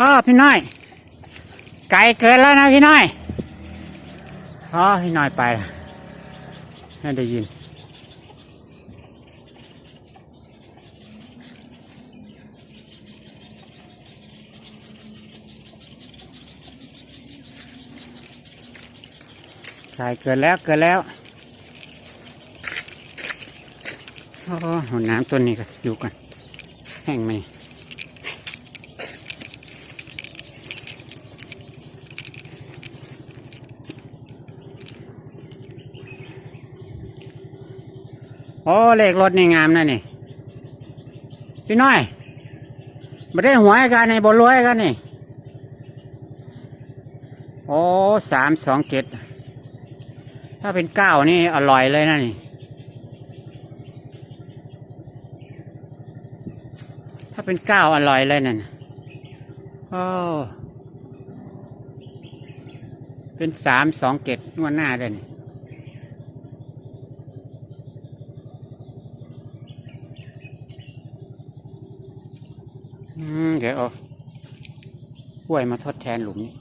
อ๋อพี่น้อย ไกลเกินแล้วนะพี่น้อยอ๋อพี่น้อยไปละไม่ได้ยินไกลเกินแล้วเกินแล้วโอ้โหน้ำตัวนี้ก็อยู่กันแห้งไหม อ้เลขรถนี่งามนะนี่ พี่น้อยไม่ได้หวยกันนี่บนรวยกันนี่ โอ้สามสองเจ็ดถ้าเป็นเก้านี่อร่อยเลยนะนี่ ถ้าเป็นเก้าอร่อยเลยนั่นน่โอ้เป็นสามสองเจ็ดนวดหน้าเด่น เดี๋ยวเอากล้วยมาทดแทนหลุมนี้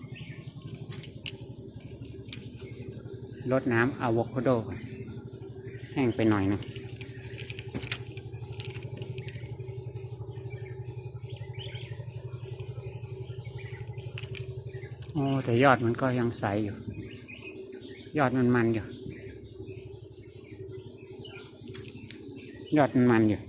ลดน้ำอะโวคาโด แห้งไปหน่อยนะโอ้แต่ยอดมันก็ยังใสอยู่ ยอดมันมันอยู่ ยอดมันมันอยู่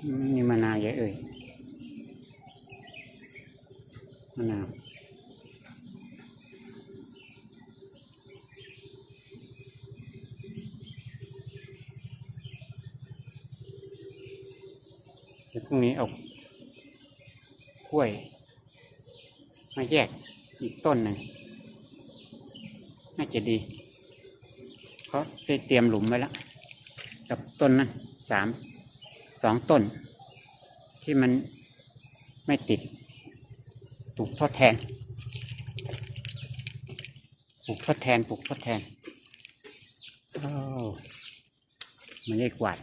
นี่มะนาวเยอะเอ่ยมะนาวเดี๋ยวพรุ่งนี้เอากล้วย มาแยกอีกต้นหนึ่งน่าจะดีเขาได้เตรียมหลุมไว้แล้วกับต้นนั้นสาม สองต้น ที่มันไม่ติดปลูกทดแทนปลูกทดแทนปลูกทดแทนโอ้มันได้กวาด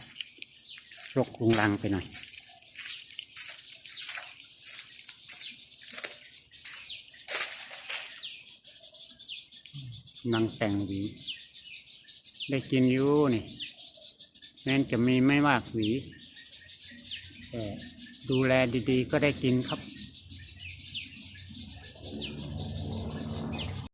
รกรุงรังไปหน่อยกำลังแต่งหวี ได้กินอยู่นี่แม้นจะมีไม่มากหวี ดูแลดีๆ ก็ได้กินครับ